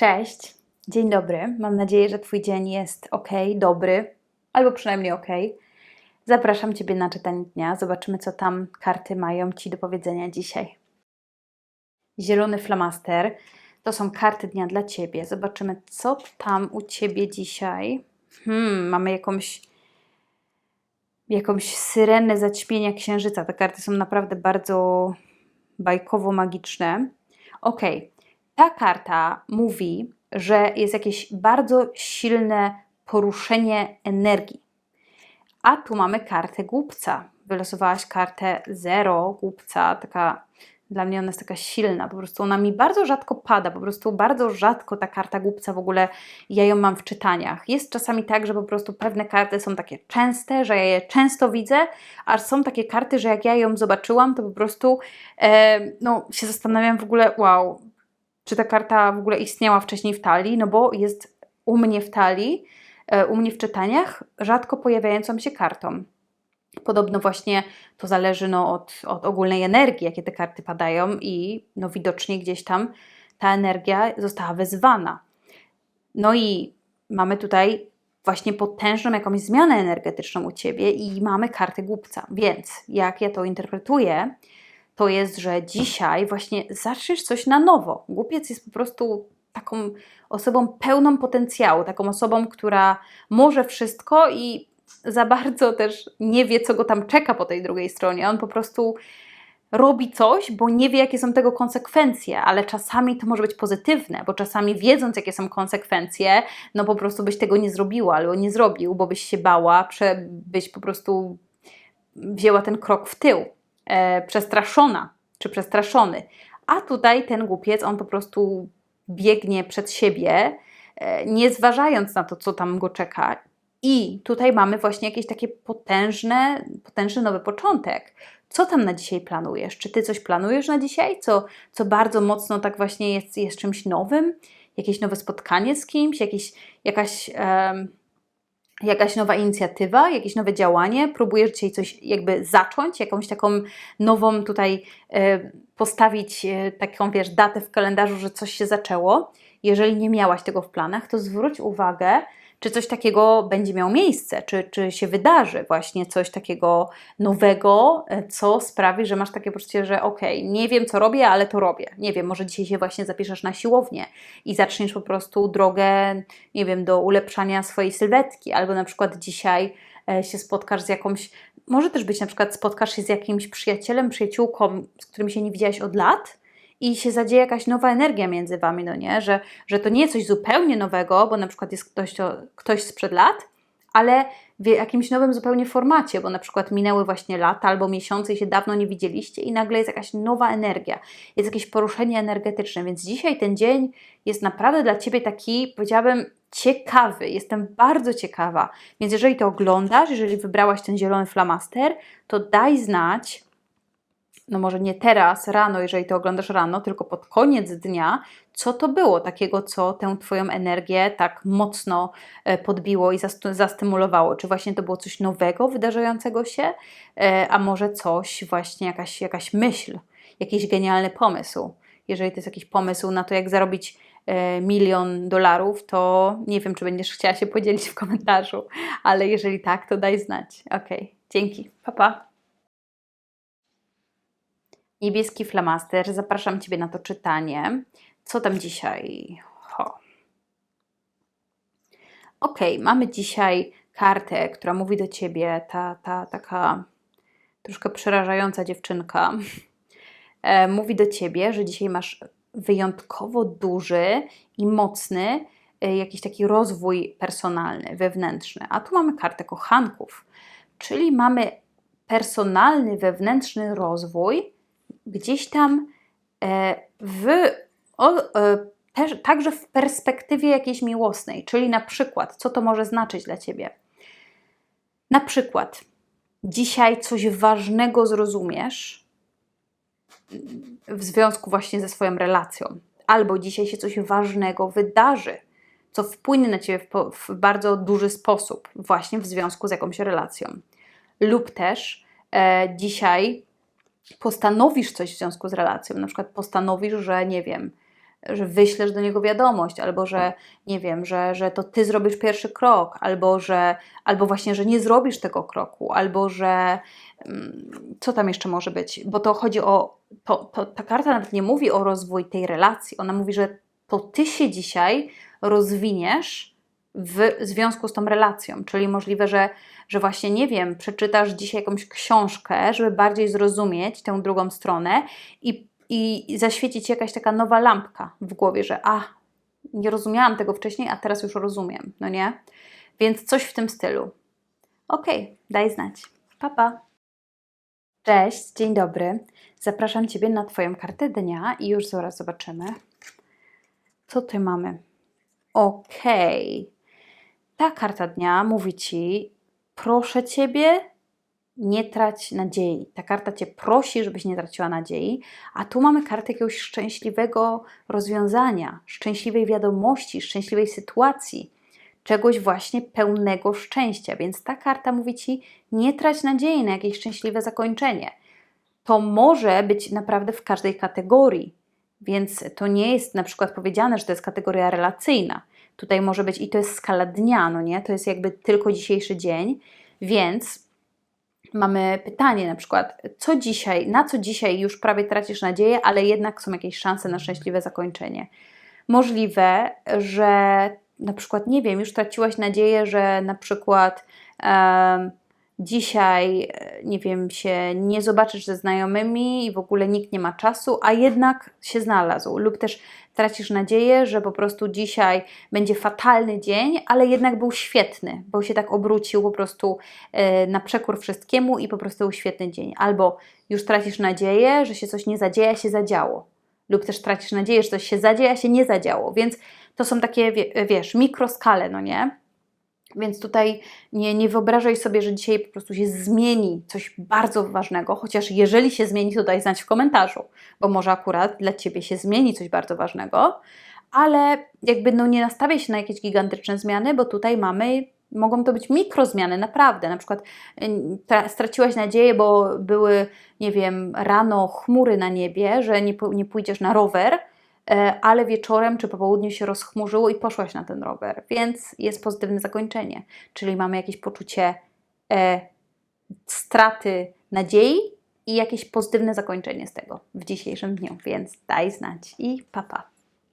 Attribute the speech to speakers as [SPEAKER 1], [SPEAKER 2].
[SPEAKER 1] Cześć, dzień dobry. Mam nadzieję, że Twój dzień jest ok, dobry, albo przynajmniej ok. Zapraszam Ciebie na czytanie dnia. Zobaczymy, co tam karty mają Ci do powiedzenia dzisiaj. Zielony flamaster to są karty dnia dla Ciebie. Zobaczymy, co tam u Ciebie dzisiaj. Hmm, mamy jakąś jakąś syrenę zaćmienia księżyca. Te karty są naprawdę bardzo bajkowo-magiczne. Ok, ta karta mówi, że jest jakieś bardzo silne poruszenie energii. A tu mamy kartę głupca. Wylosowałaś kartę zero głupca, taka dla mnie ona jest taka silna, po prostu ona mi bardzo rzadko pada, po prostu bardzo rzadko ta karta głupca w ogóle ja ją mam w czytaniach. Jest czasami tak, że po prostu pewne karty są takie częste, że ja je często widzę, a są takie karty, że jak ja ją zobaczyłam, to po prostu e, no, się zastanawiam w ogóle, wow, czy ta karta w ogóle istniała wcześniej w talii, no bo jest u mnie w talii, e, u mnie w czytaniach rzadko pojawiającą się kartą. Podobno właśnie to zależy no, od, od ogólnej energii, jakie te karty padają, i no, widocznie gdzieś tam ta energia została wezwana. No i mamy tutaj właśnie potężną jakąś zmianę energetyczną u ciebie i mamy kartę głupca. Więc jak ja to interpretuję, to jest, że dzisiaj właśnie zaczniesz coś na nowo. Głupiec jest po prostu taką osobą pełną potencjału, taką osobą, która może wszystko i za bardzo też nie wie, co go tam czeka po tej drugiej stronie. On po prostu robi coś, bo nie wie, jakie są tego konsekwencje, ale czasami to może być pozytywne, bo czasami wiedząc, jakie są konsekwencje, no po prostu byś tego nie zrobiła albo nie zrobił, bo byś się bała, byś po prostu wzięła ten krok w tył, e, przestraszona czy przestraszony. A tutaj ten głupiec, on po prostu biegnie przed siebie, e, nie zważając na to, co tam go czeka i tutaj mamy właśnie jakieś takie potężne, potężny nowy początek. Co tam na dzisiaj planujesz? Czy ty coś planujesz na dzisiaj, co, co bardzo mocno tak właśnie jest, jest czymś nowym? Jakieś nowe spotkanie z kimś, jakieś, jakaś, um, jakaś nowa inicjatywa, jakieś nowe działanie? Próbujesz dzisiaj coś jakby zacząć, jakąś taką nową tutaj e, postawić e, taką, wiesz, datę w kalendarzu, że coś się zaczęło? Jeżeli nie miałaś tego w planach, to zwróć uwagę, czy coś takiego będzie miało miejsce, czy, czy się wydarzy właśnie coś takiego nowego, e, co sprawi, że masz takie poczucie, że okej, okay, nie wiem co robię, ale to robię. Nie wiem, może dzisiaj się właśnie zapiszesz na siłownię i zaczniesz po prostu drogę, nie wiem, do ulepszania swojej sylwetki, albo na przykład dzisiaj e, się spotkasz z jakąś, może też być na przykład spotkasz się z jakimś przyjacielem, przyjaciółką, z którym się nie widziałeś od lat i się zadzieje jakaś nowa energia między wami, no nie? Że, że to nie jest coś zupełnie nowego, bo na przykład jest ktoś, to, ktoś sprzed lat, ale w jakimś nowym zupełnie formacie, bo na przykład minęły właśnie lata albo miesiące i się dawno nie widzieliście i nagle jest jakaś nowa energia, jest jakieś poruszenie energetyczne, więc dzisiaj ten dzień jest naprawdę dla Ciebie taki, powiedziałabym, ciekawy. Jestem bardzo ciekawa. Więc jeżeli to oglądasz, jeżeli wybrałaś ten zielony flamaster, to daj znać, no może nie teraz, rano, jeżeli to oglądasz rano, tylko pod koniec dnia, co to było takiego, co tę Twoją energię tak mocno e, podbiło i zastymulowało? Czy właśnie to było coś nowego, wydarzającego się, e, a może coś, właśnie jakaś, jakaś myśl, jakiś genialny pomysł? Jeżeli to jest jakiś pomysł na to, jak zarobić e, milion dolarów, to nie wiem, czy będziesz chciała się podzielić w komentarzu, ale jeżeli tak, to daj znać. Ok, dzięki. Pa, pa. Niebieski flamaster. Zapraszam Ciebie na to czytanie. Co tam dzisiaj? Ho. Ok, mamy dzisiaj kartę, która mówi do Ciebie, ta, ta taka troszkę przerażająca dziewczynka. E, mówi do Ciebie, że dzisiaj masz wyjątkowo duży i mocny e, jakiś taki rozwój personalny, wewnętrzny. A tu mamy kartę kochanków, czyli mamy personalny, wewnętrzny rozwój, gdzieś tam e, w, o, e, także w perspektywie jakiejś miłosnej, czyli na przykład, co to może znaczyć dla Ciebie? Na przykład, dzisiaj coś ważnego zrozumiesz w związku właśnie ze swoją relacją, albo dzisiaj się coś ważnego wydarzy, co wpłynie na Ciebie w, w bardzo duży sposób, właśnie w związku z jakąś relacją. Lub też e, dzisiaj postanowisz coś w związku z relacją, na przykład postanowisz, że nie wiem, że wyślesz do niego wiadomość, albo że nie wiem, że, że to ty zrobisz pierwszy krok, albo że, albo właśnie, że nie zrobisz tego kroku, albo że mm, co tam jeszcze może być, bo to chodzi o, to, to, ta karta nawet nie mówi o rozwoju tej relacji, ona mówi, że to ty się dzisiaj rozwiniesz w związku z tą relacją, czyli możliwe, że, że właśnie nie wiem, przeczytasz dzisiaj jakąś książkę, żeby bardziej zrozumieć tę drugą stronę i, i zaświeci ci jakaś taka nowa lampka w głowie, że a, nie rozumiałam tego wcześniej, a teraz już rozumiem, no nie? Więc coś w tym stylu. Okej, daj znać. Pa, pa. Cześć, dzień dobry. Zapraszam Ciebie na Twoją kartę dnia i już zaraz zobaczymy. Co tu mamy? Okej. Ta karta dnia mówi Ci, proszę Ciebie, nie trać nadziei. Ta karta Cię prosi, żebyś nie traciła nadziei, a tu mamy kartę jakiegoś szczęśliwego rozwiązania, szczęśliwej wiadomości, szczęśliwej sytuacji, czegoś właśnie pełnego szczęścia. Więc ta karta mówi Ci, nie trać nadziei na jakieś szczęśliwe zakończenie. To może być naprawdę w każdej kategorii, więc to nie jest na przykład powiedziane, że to jest kategoria relacyjna. Tutaj może być i to jest skala dnia, no nie? To jest jakby tylko dzisiejszy dzień, więc mamy pytanie na przykład, co dzisiaj, na co dzisiaj już prawie tracisz nadzieję, ale jednak są jakieś szanse na szczęśliwe zakończenie. Możliwe, że na przykład, nie wiem, już traciłaś nadzieję, że na przykład em, dzisiaj, e, nie wiem, się nie zobaczysz ze znajomymi i w ogóle nikt nie ma czasu, a jednak się znalazł. Lub też tracisz nadzieję, że po prostu dzisiaj będzie fatalny dzień, ale jednak był świetny, bo się tak obrócił po prostu e, na przekór wszystkiemu i po prostu był świetny dzień. Albo już tracisz nadzieję, że się coś nie zadzieje, się zadziało. Lub też tracisz nadzieję, że coś się zadzieje, się nie zadziało. Więc to są takie, wie- wiesz, mikroskale, no nie? Więc tutaj nie, nie wyobrażaj sobie, że dzisiaj po prostu się zmieni coś bardzo ważnego, chociaż jeżeli się zmieni, to daj znać w komentarzu, bo może akurat dla Ciebie się zmieni coś bardzo ważnego, ale jakby no nie nastawiaj się na jakieś gigantyczne zmiany, bo tutaj mamy, mogą to być mikrozmiany naprawdę, na przykład tra- straciłaś nadzieję, bo były, nie wiem, rano chmury na niebie, że nie, nie pójdziesz na rower, ale wieczorem czy po południu się rozchmurzyło i poszłaś na ten rower, więc jest pozytywne zakończenie, czyli mamy jakieś poczucie e, straty nadziei i jakieś pozytywne zakończenie z tego w dzisiejszym dniu, więc daj znać i papa. Pa.